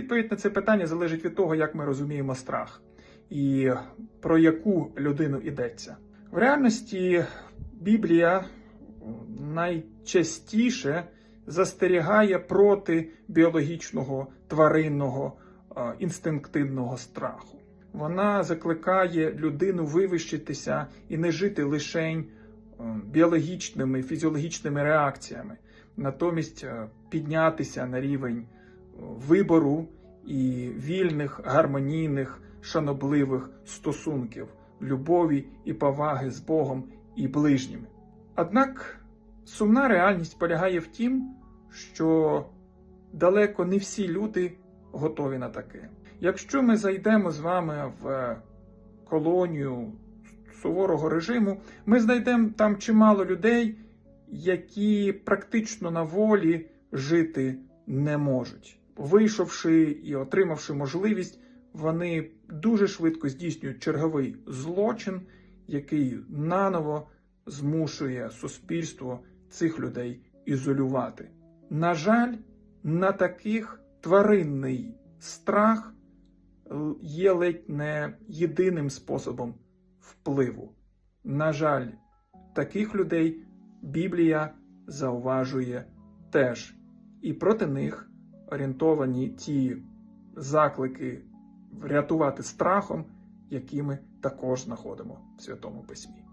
Відповідь на це питання залежить від того, як ми розуміємо страх і про яку людину йдеться. В реальності Біблія найчастіше застерігає проти біологічного тваринного е, інстинктивного страху. Вона закликає людину вивищитися і не жити лишень е, біологічними, фізіологічними реакціями, натомість е, піднятися на рівень вибору і вільних, гармонійних, шанобливих стосунків, любові і поваги з Богом і ближніми. Однак сумна реальність полягає в тім, що далеко не всі люди готові на таке. Якщо ми зайдемо з вами в колонію суворого режиму, ми знайдемо там чимало людей, які практично на волі жити не можуть. Вийшовши і отримавши можливість, вони дуже швидко здійснюють черговий злочин, який наново змушує суспільство цих людей ізолювати. На жаль, на таких тваринний страх е, є ледь не єдиним способом впливу. На жаль, таких людей Біблія зауважує теж, і проти них орієнтовані ті заклики врятувати страхом, які ми також знаходимо в Святому Письмі.